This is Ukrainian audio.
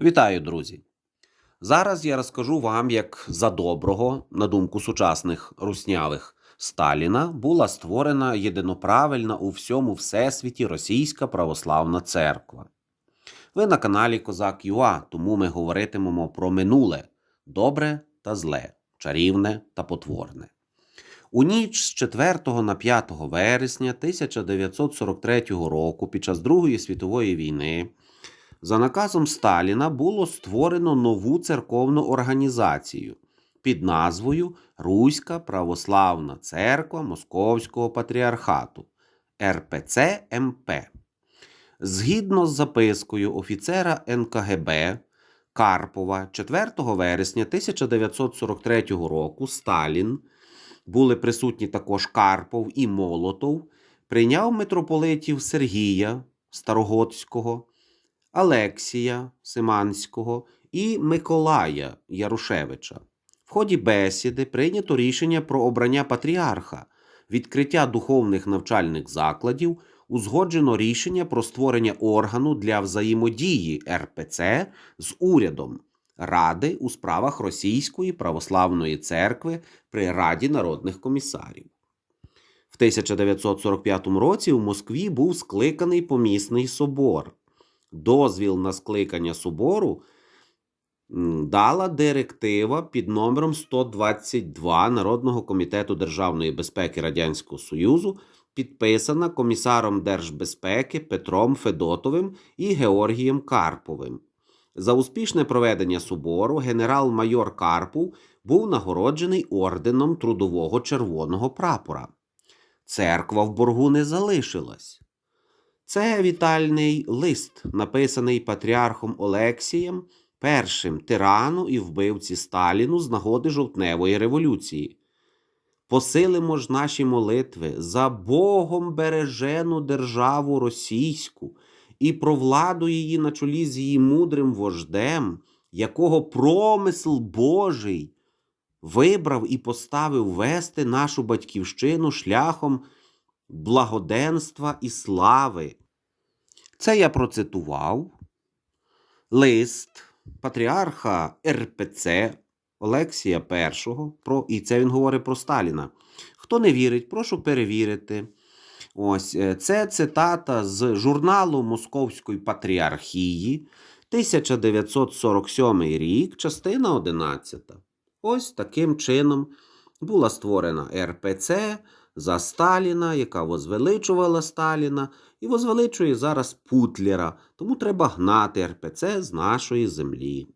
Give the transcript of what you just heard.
Вітаю, друзі! Зараз я розкажу вам, як за доброго, на думку сучасних руснявих Сталіна, була створена єдиноправильна у всьому всесвіті Російська православна церква. Ви на каналі Козак ЮА, тому ми говоритимемо про минуле добре та зле, чарівне та потворне. У ніч з 4 на 5 вересня 1943 року, під час Другої світової війни, за наказом Сталіна було створено нову церковну організацію під назвою Руська Православна Церква Московського Патріархату РПЦ МП. Згідно з запискою офіцера НКГБ Карпова 4 вересня 1943 року Сталін були присутні також Карпов і Молотов, прийняв митрополитів Сергія Старогодського, Алексія Симанського і Миколая Ярушевича. В ході бесіди прийнято рішення про обрання патріарха, відкриття духовних навчальних закладів, узгоджено рішення про створення органу для взаємодії РПЦ з урядом Ради у справах Російської православної церкви при Раді народних комісарів. В 1945 році в Москві був скликаний помісний собор. Дозвіл на скликання собору дала директива під номером 122 Народного комітету державної безпеки Радянського Союзу, підписана комісаром держбезпеки Петром Федотовим і Георгієм Карповим. За успішне проведення собору генерал-майор Карпов був нагороджений орденом Трудового червоного прапора. Церква в боргу не залишилась. Це вітальний лист, написаний патріархом Олексієм, першим тирану і вбивці Сталіну з нагоди жовтневої революції. Посилимо ж наші молитви за Богом бережену державу російську і про владу її на чолі з її мудрим вождем, якого промисл Божий вибрав і поставив вести нашу батьківщину шляхом благоденства і слави. Це я процитував лист патріарха РПЦ Олексія І, про, і це він говорить про Сталіна. Хто не вірить, прошу перевірити. Ось е, це цитата з журналу Московської патріархії, 1947 рік, частина 11. Ось таким чином була створена РПЦ за Сталіна, яка возвеличувала Сталіна і возвеличує зараз Путлера. Тому треба гнати РПЦ з нашої землі.